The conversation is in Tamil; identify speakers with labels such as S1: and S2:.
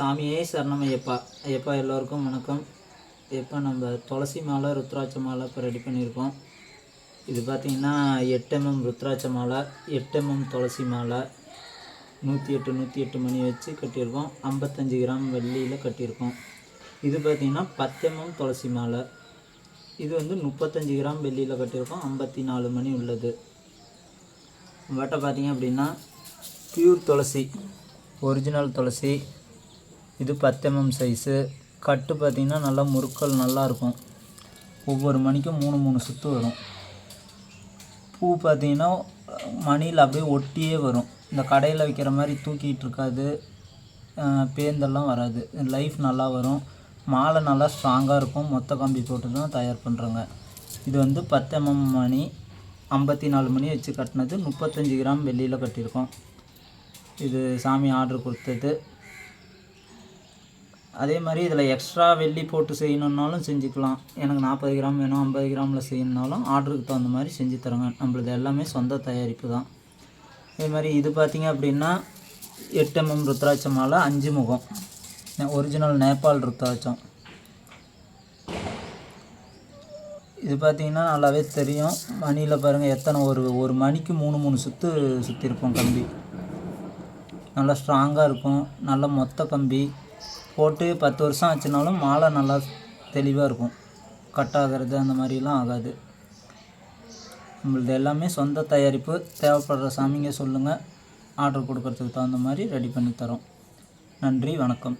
S1: சாமியே சரணம் ஐயப்பா. ஐயப்பா எல்லோருக்கும் வணக்கம். இப்போ நம்ம துளசி மாலை ருத்ராட்ச மாலை இப்போ ரெடி பண்ணியிருக்கோம். இது பார்த்திங்கன்னா எட்டு எம்எம் ருத்ராட்ச மாலை எட்டு எம்எம் துளசி மாலை. நூற்றி எட்டு நூற்றி எட்டு மணி வச்சு கட்டியிருக்கோம். ஐம்பத்தஞ்சு கிராம் வெள்ளியில் கட்டியிருக்கோம். இது பார்த்திங்கன்னா பத்து எம்எம் துளசி மாலை. இது வந்து முப்பத்தஞ்சு கிராம் வெள்ளியில் கட்டியிருக்கோம். ஐம்பத்தி நாலு மணி உள்ளது. வட்டை பார்த்தீங்க அப்படின்னா பியூர் துளசி ஒரிஜினல் துளசி இது பத்து எம்எம் சைஸு கட்டு பார்த்திங்கன்னா நல்லா முறுக்கல் நல்லாயிருக்கும் ஒவ்வொரு மணிக்கும் மூணு மூணு சுற்று வரும். பூ பார்த்தீங்கன்னா மணியில் அப்படியே ஒட்டியே வரும். இந்த கடையில் விற்கிற மாதிரி தூக்கிட்டு இருக்காது. பேந்தெல்லாம் வராது. லைஃப் நல்லா வரும். மாலை நல்லா ஸ்ட்ராங்காக இருக்கும். மொத்த கம்பி போட்டு தான் தயார் பண்ணுறோங்க இது வந்து பத்து எம்எம் மணி ஐம்பத்தி நாலு மணி வச்சு கட்டினது. முப்பத்தஞ்சு கிராம் வெள்ளியில் கட்டியிருக்கோம். இது சாமி ஆர்டர் கொடுத்தது. அதே மாதிரி இதில் எக்ஸ்ட்ரா வெள்ளி போட்டு செய்யணுன்னாலும் செஞ்சுக்கலாம். எனக்கு நாற்பது கிராம் வேணும் ஐம்பது கிராமில் செய்யணுன்னாலும் ஆர்டருக்கு தகுந்த மாதிரி செஞ்சு தரோங்க நம்மளது எல்லாமே சொந்த தயாரிப்பு தான். அதே மாதிரி இது பார்த்தீங்க அப்படின்னா எட்டு எம்எம் ருத்ராட்ச மாலை அஞ்சு முகம். ஒரிஜினல் நேபாள் ருத்ராட்சம். இது பார்த்தீங்கன்னா நல்லாவே தெரியும். மணியில் பாருங்கள் எத்தனை ஒரு ஒரு மணிக்கு மூணு மூணு சுற்று சுற்றிருப்போம் கம்பி. நல்லா ஸ்ட்ராங்காக இருக்கும். நல்ல மொத்த கம்பி. போட்டு பத்து வருஷம் ஆச்சுனாலும் மாலை நல்லா தெளிவாக இருக்கும். கட் ஆகிறது அந்த மாதிரிலாம் ஆகாது. நம்மளது எல்லாமே சொந்த தயாரிப்பு தேவைப்படுற சாமிங்க சொல்லுங்கள் ஆர்டர் கொடுக்கறதுக்கு தகுந்த மாதிரி ரெடி பண்ணி தரோம். நன்றி வணக்கம்.